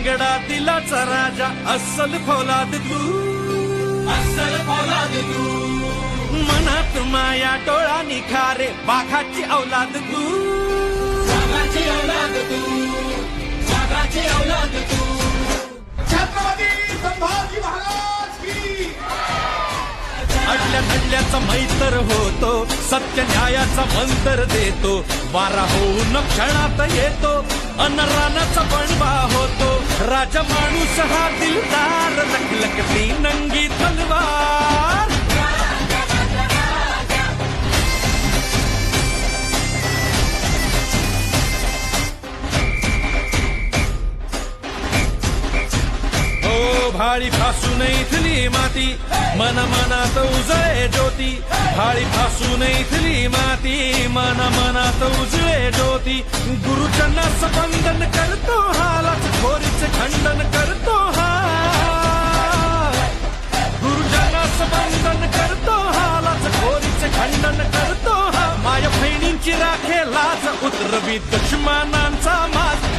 लंगडा दिलाचा राजा अस्सल फौलाद तू. अस्सल फौलाद तू. मनात माया डोळा निखारे बाघाची औलाद तू. बाघाची औलाद तू. बाघाची औलाद तू. छत्रपती संभाजी महाराज की. अडल्या नडल्याचा मैतर होतो सत्य न्यायाचा मंतर देतो. वारा होऊन क्षणात येतो अन रानाचा बनवा होतो. राजा माणूस हा दिलदार लखलखती नंगी तलवार. ओ भाळी फासून इथली माती मन मनात उजळे ज्योती. भाळी फासून इथली माती मन मनात उजळे ज्योती. गुरुजनास सबंधन करत बहिणींची लाज उतरवी दुश्मनांचा माज